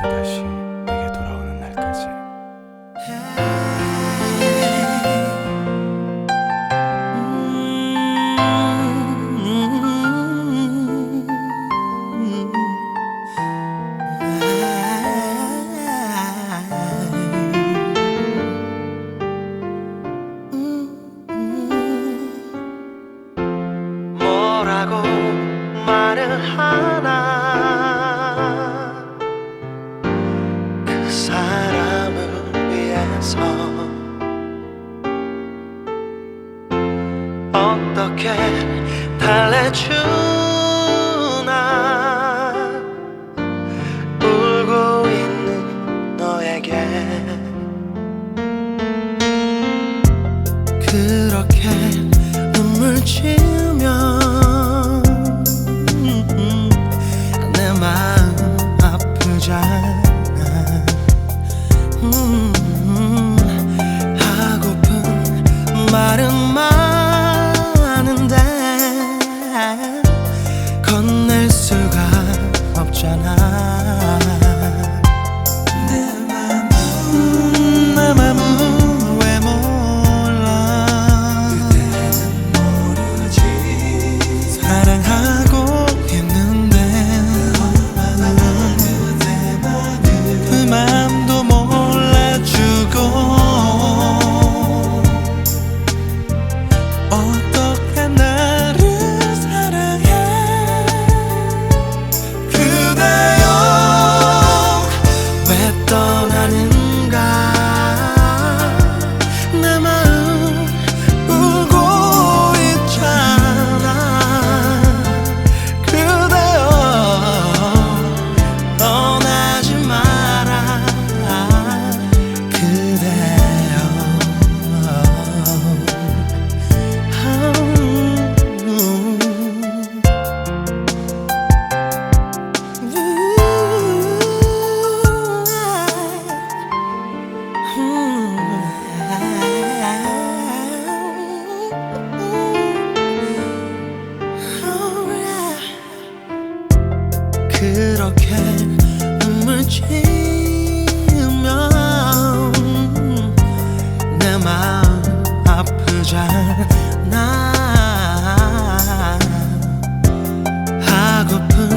그대 다시 내게 돌아오는 날까지. 뭐라고 말을 하나? 어떻게 달래주나? 울고 있는 너에게. 그렇게 눈물 지 그렇게 눈물 지면 내 마음 아프잖아. 하고픈